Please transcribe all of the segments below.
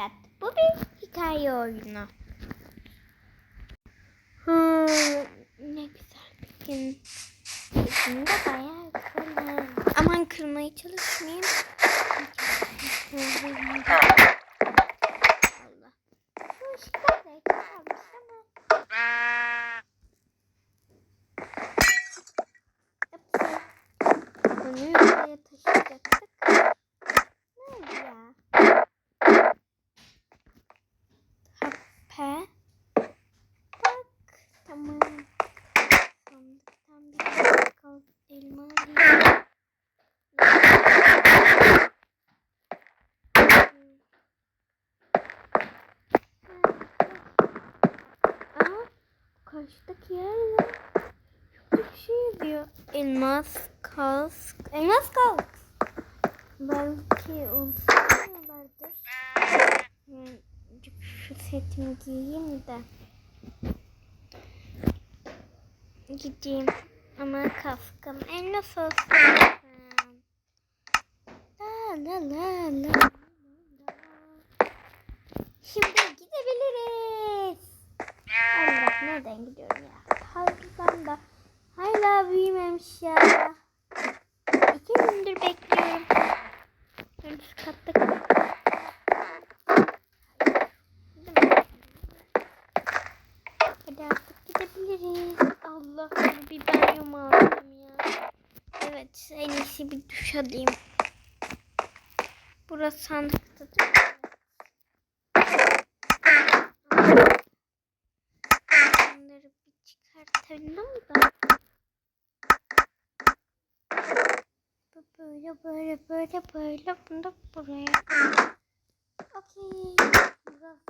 Evet, bu bir hikaye oyunu. Hmm, ne güzel bir gün. Bugün de bayağı güzel. Aman kırmaya çalışmayayım. Allah. Şu ışıklar da ama. Bunu yukarıya taşıyacaktık. Nerede ya? Hape. Bak. Tamam. Sandıktan bir bakalım. Elma alayım. Aa, karşıdaki yer ne? Şurada bir şey yazıyor. Elmas kask. Elmas kask. Belki unutmuyorlardır. Hmm, Şu setimi giyeyim de. Gideyim. Ama kaskım elmas olsun. La la la la. Şimdi gidebiliriz. Allah nereden gidiyorum ya? Harbiden da hala büyümemiş ya. İki gündür bekliyorum. Ben üst katta Hadi artık gidebiliriz. Allah bir banyomu aldım ya. Evet en iyisi bir duş alayım. Burası sandıkta değil mi? Bunları bir çıkartalım da. Bu Böyle böyle böyle bunu da buraya. Okey. Burası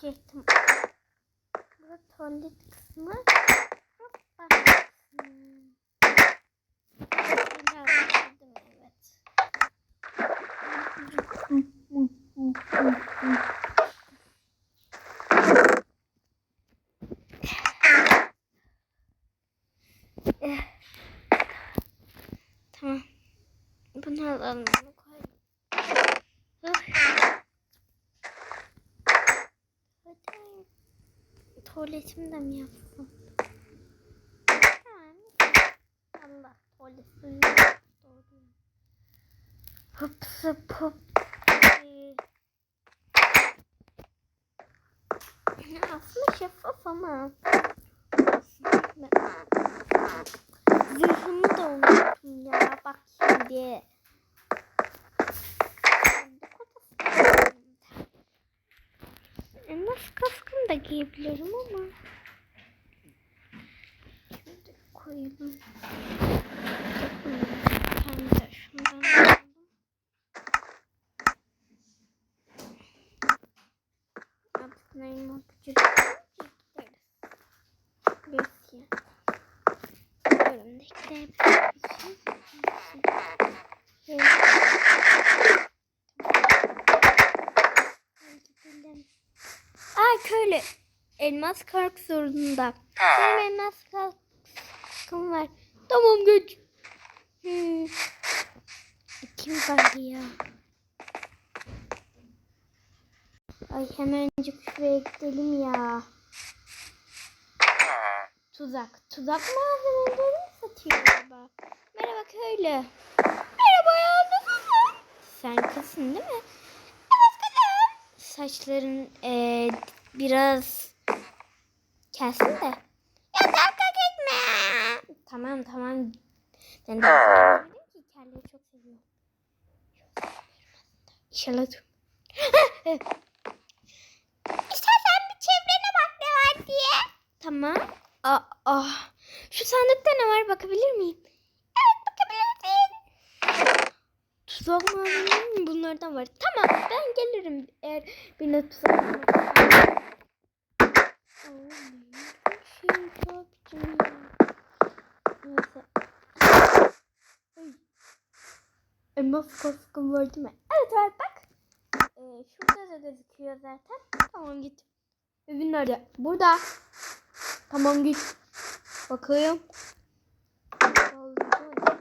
diyecektim. Burası tuvalet kısmı. Hoppa. Hmm. Biraz bitirdim, evet. Eh. Tamam. Bunu alalım. Bunu koyalım. Üf. Hadi. De mi yapsam? Tamam. Allah. Doğru. Hop. Ee, Aslında şeffaf ama. Zırhımı da unuttum ya. Bak şimdi. Elmas kaskını da giyebilirim ama. Şöyle koyalım. Ben de şundan alalım. Artık neyim öpücük gideriz. Belki. Bölümde gidebiliriz. Evet. Gidelim. Aa köylü. Elmas kalk zorunda. Benim elmas kalkım var. Tamam geç. Hmm. Kim kaldı ya? Ay hemencik şuraya gidelim ya. Tuzak. Tuzak malzemeleri mi satıyor acaba? Merhaba köylü. Merhaba ya nasılsın? Sen kızsın değil mi? Evet kızım. Saçların eee, biraz kelsin de. Ya dalga gitme. Tamam tamam. Ben de dedim ki kelleri çok seviyorum. İnşallah. İstersen bir çevrene bak ne var diye. Tamam. Aa, ah. Şu sandıkta ne var bakabilir miyim? Alayım? Bunlardan var. Tamam ben gelirim eğer. Neyse. Ay. Elmas kaskım var değil mi? Evet var bak. Ee, şurada da gözüküyor zaten. Tamam git. Evin nerede? Burada. Tamam git. Bakayım. Oh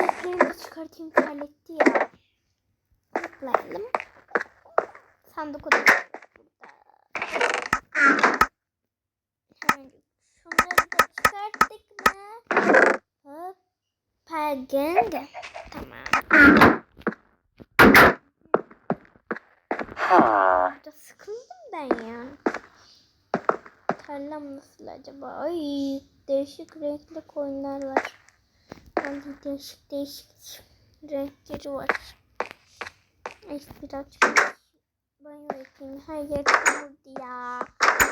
de çıkartayım terletti ya. saklayalım. Sandık odası şunları da çıkarttık mı? Hop. Pagende. Tamam. Burada sıkıldım ben ya. Tarlam nasıl acaba? Ay değişik renkli koyunlar var. Vallahi değişik değişik renkleri var. Ay birazcık banyo yapayım. Her yer kurdu ya.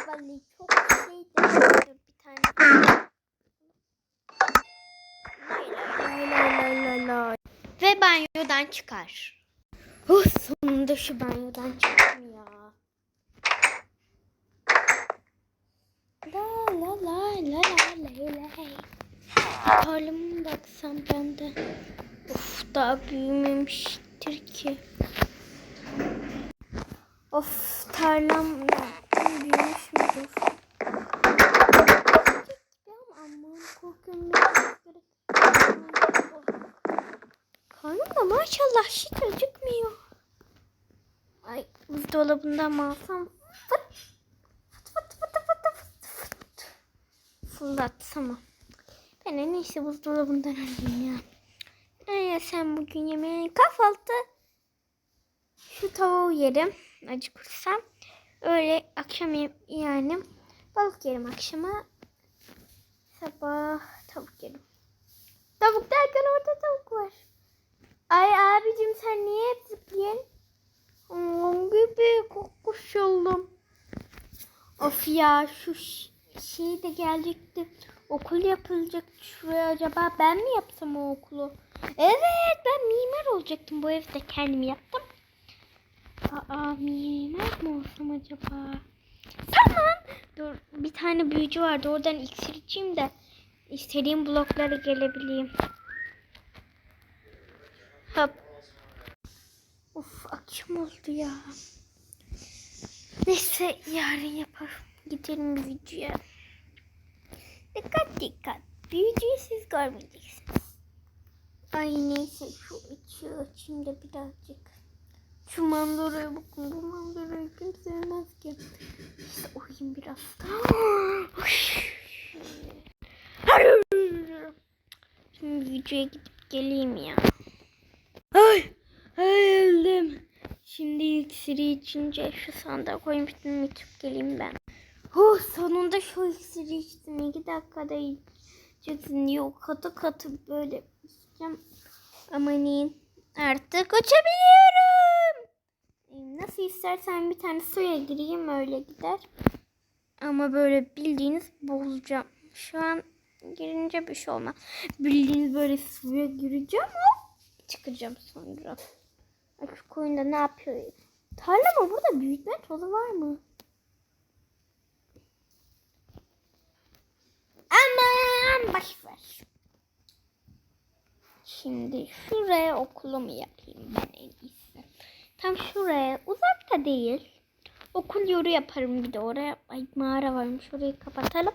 Vallahi çok şey de bir tane. Ve banyodan çıkar. Oh, sonunda şu banyodan çıktım ya. La la la la la la la. Baksam ben de. Of daha büyümemiştir ki. Of tarlam büyümüş müdür? Karnım maşallah hiç acıkmıyor. Ay buzdolabından mı alsam? Fıt fıt fıt fıt fıt fıt. Fırlatsam. Ben en iyisi buzdolabından alayım ya. Ay sen bugün yemeğe kahvaltı. Şu tavuğu yerim. Acıkırsam. Öyle akşam yani balık yerim akşama. Sabah tavuk yerim. Tavuk derken orada tavuk var. Ay abicim sen niye hep zıplıyorsun? Onun gibi kokuşuldum. Of ya şu şey de gelecekti. Okul yapılacak şuraya acaba ben mi yapsam o okulu? Evet ben mimar olacaktım bu evde kendim yaptım. Aa mimar mı olsam acaba? Tamam. Dur bir tane büyücü vardı oradan iksir içeyim de istediğim bloklara gelebileyim. Hop. Of akşam oldu ya. Neyse yarın yaparım. Gidelim büyücüye. Dikkat. Büyücüyü siz görmeyeceksiniz. Ay neyse şu ışığı açayım da birazcık. Şu manzaraya bakın. Bu manzarayı kim sevmez ki. İşte uyuyayım biraz. Şimdi büyücüye gidip geleyim ya. Ay, ay öldüm. Şimdi iksiri içince şu sandığa koymuştum itip geleyim ben. Oh sonunda şu iksiri içtim. İki dakikada içeceksin diye o katı katı böyle içeceğim. Amanin artık uçabiliyorum. Ee, Nasıl istersen bir tane suya gireyim öyle gider. Ama böyle bildiğiniz bozacağım. Şu an girince bir şey olmaz. Bildiğiniz böyle suya gireceğim hop çıkacağım sonra. Şu koyun da ne yapıyor? Tarla mı burada büyütme tozu var mı? Aman boş ver. Şimdi şuraya okulumu yapayım ben en iyisi. Tam şuraya uzak da değil. Okul yolu yaparım bir de oraya. Ay mağara varmış orayı kapatalım.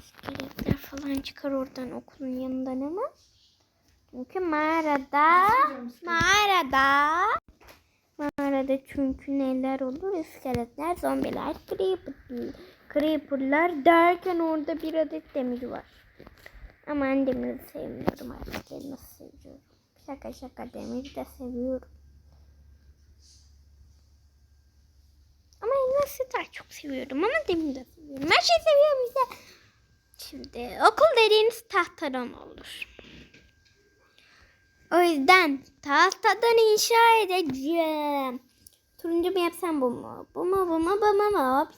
İskeletler falan çıkar oradan okulun yanından ama. Çünkü mağarada mağarada mağarada çünkü neler olur? İskeletler, zombiler, creeper, creeperlar derken orada bir adet demir var. Ama demiri sevmiyorum artık. Elması seviyorum. Şaka şaka demiri de seviyorum. Ama elması daha çok seviyorum. Ama demiri de seviyorum. Her şeyi seviyorum işte. Şimdi okul dediğiniz tahtadan olur. O yüzden tahtadan inşa edeceğim. Turuncu mu yapsam bu mu? Bu mu bu mu bu mu bu mu?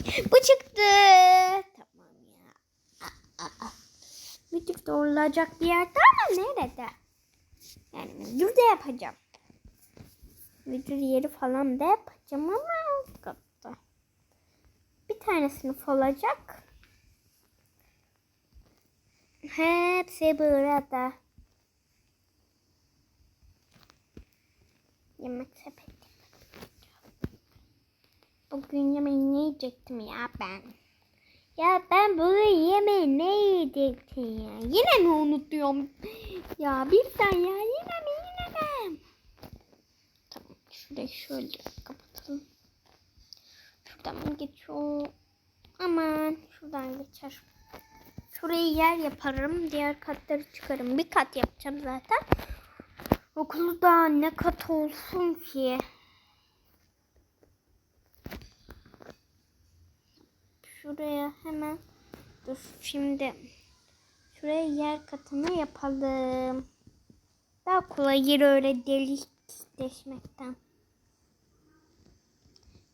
Bu çıktı. Tamam ya. Aa. Bir tık doğrulacak bir yerde ama nerede? Yani müdür de yapacağım. Müdür yeri falan da yapacağım ama katta. Bir tane sınıf olacak. Hepsi burada. Yemek sepeti. Bugün yemeği ne yiyecektim ya ben? Ya ben bugün yemeği ne yiyecektim ya? Yine mi unutuyorum? Ya bir sen ya yine mi yine mi? Tamam şurayı şöyle kapatalım. Şuradan mı geçiyor? Aman şuradan geçer. Şurayı yer yaparım. Diğer katları çıkarım. Bir kat yapacağım zaten. Okulda ne kat olsun ki? Şuraya hemen dur şimdi şuraya yer katını yapalım. Daha kolay yer öyle delik deşmekten.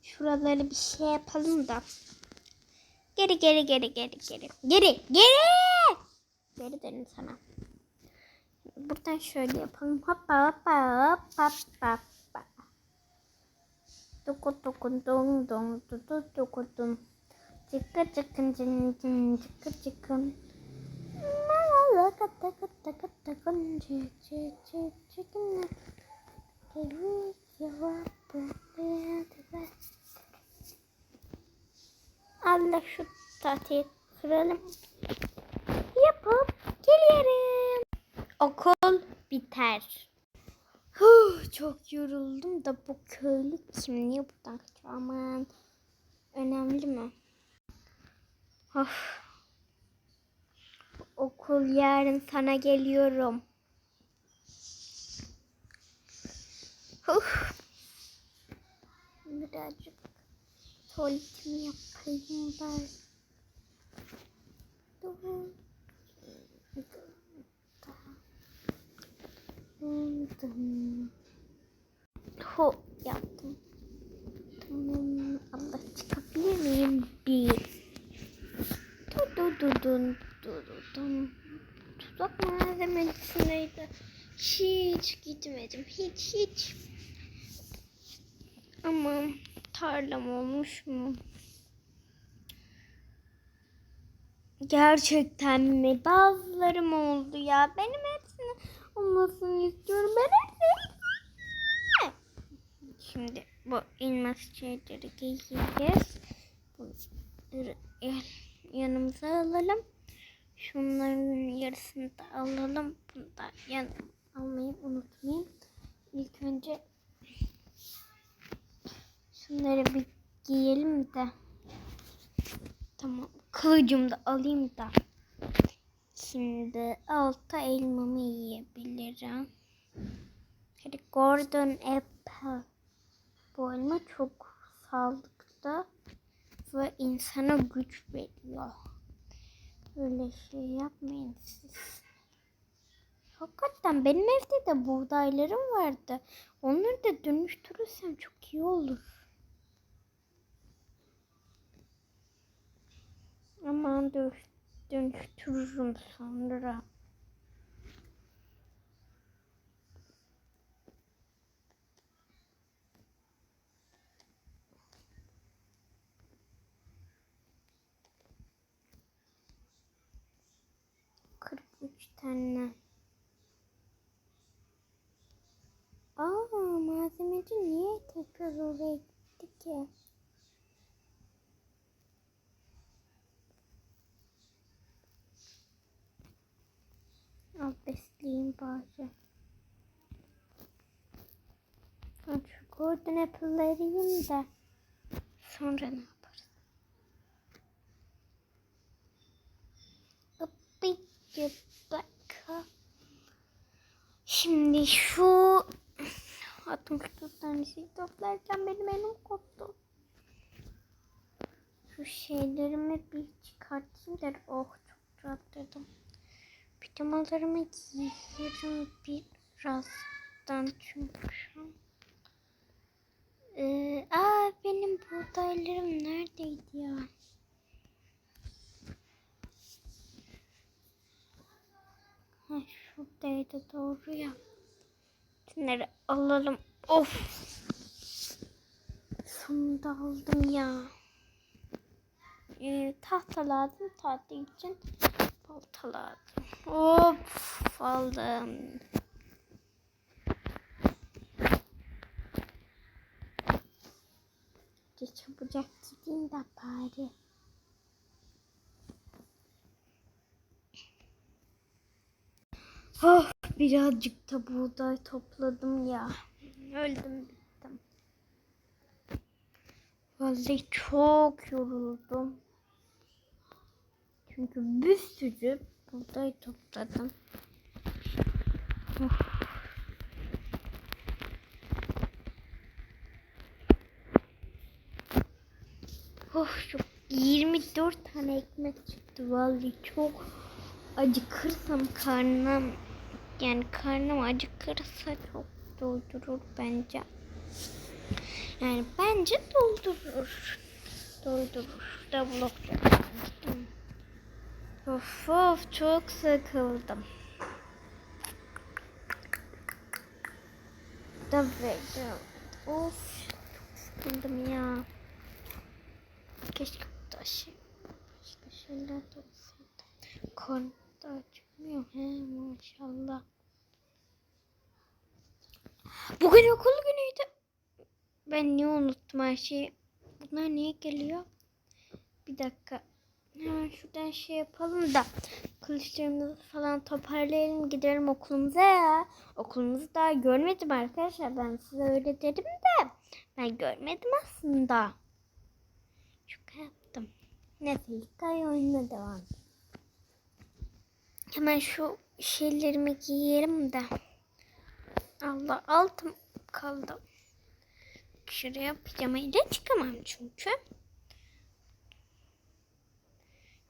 Şuraları bir şey yapalım da. Geri geri geri geri geri. Geri geri. Geri dönün sana. Buradan şöyle yapalım. Hoppa hoppa hoppa hoppa. Dokun dokun don don don don dokun don. Çıkı çıkın cın cın çıkı çıkın. Mala kata kata kata kun çı çı çı çıkın. Cevap Allah şu tahtayı kıralım. Yapıp geliyorum. Okul biter. Huh, çok yoruldum da bu köylü kim? Niye buradan kaçıyor? Aman. Önemli mi? Of. Okul yarın sana geliyorum. Huh. Birazcık tuvaletimi yapayım ben. Dur. Ho yaptım. Tamam. Allah çıkabilir miyim? Bir. Du du du dun du du dun. Tuzak malzemesindeydi. Hiç gitmedim. Hiç hiç. Ama tarlam olmuş mu? Gerçekten mi? Bazılarım oldu ya. Benim hepsini olmasını istiyorum. Ben hepsini Şimdi bu elmas şeyleri giyeceğiz. Bunları yanımıza alalım. Şunların yarısını da alalım. Bunu da yan almayı unutmayın. İlk önce şunları bir giyelim de. Tamam. Kılıcımı da alayım da. Şimdi alta elmamı yiyebilirim. Gordon Apple. Bu elma çok sağlıklı ve insana güç veriyor. Öyle şey yapmayın siz. Hakikaten benim evde de buğdaylarım vardı. Onları da dönüştürürsem çok iyi olur. Aman dönüş, dönüştürürüm sonra. Üç tane. Aa malzemeci niye tekrar oraya gitti ki? Al besleyeyim bari. Şu golden apple'ları yiyeyim de sonra ne yaparız? Apıcı baka. Şimdi şu 64 tanesi toplarken benim elim koptu. Şu şeylerimi bir çıkartayım da oh çok rahatladım. Pijamalarımı giyerim birazdan çünkü şu. Ee, aa benim buğdaylarım neredeydi ya? Ha, şuradaydı doğru ya. Şunları alalım. Of. Sonunda aldım ya. Ee, tahta lazım. Tahta için balta lazım. Of aldım. Hadi çabucak gideyim de bari. Oh, birazcık da buğday topladım ya. Öldüm bittim. Vallahi çok yoruldum. Çünkü bir sürü buğday topladım. Oh. Of çok 24 tane ekmek çıktı vallahi çok acıkırsam karnım yani karnım acıkırsa çok doldurur bence. Yani bence doldurur. Doldurur. Da blok yapmıştım. Of of çok sıkıldım. Da verdim. Of çok sıkıldım ya. Keşke bu da şey başka şeyler de olsaydı. Karnım da acıkmıyor. He maşallah. Bugün okul günüydü. Ben niye unuttum her şeyi? Bunlar niye geliyor? Bir dakika. Hemen şuradan şey yapalım da kılıçlarımızı falan toparlayalım gidelim okulumuza ya. Okulumuzu daha görmedim arkadaşlar. Ben size öyle dedim de ben görmedim aslında. Şaka yaptım. Neyse hikaye oyununa devam. Hemen şu şeylerimi giyerim de. Allah altım kaldı. Şuraya pijamayla çıkamam çünkü.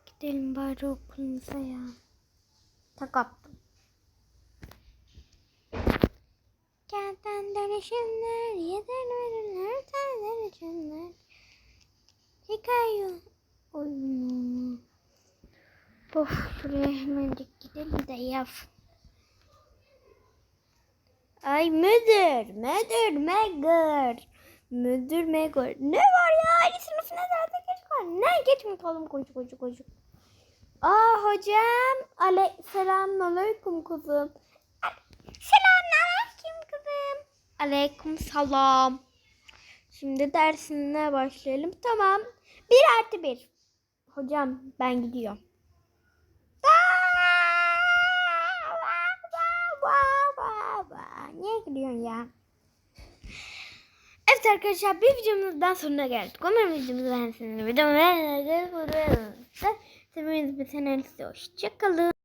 Gidelim bari okulumuza ya. Tak attım. Kentten dönüşümler, yeden verirler, senden içinler. Hikaye oyunu. Of şuraya hemencik gidelim de yap. Ay müdür, müdür, megır. Müdür, megır. Ne var ya? Ali sınıfına zaten geç var. Ne? Geç mi kalım koşu koşu koşu. Aa hocam. Ale selamun aleyküm kızım. Selamun aleyküm kızım. Aleyküm selam. Şimdi dersine başlayalım. Tamam. Bir artı bir. Hocam ben gidiyorum. Niye gidiyorsun ya? Evet arkadaşlar bir videomuzdan sonuna geldik. Umarım videomuzu beğendiyseniz videomu beğendiyseniz Hepiniz bir sene hoşçakalın.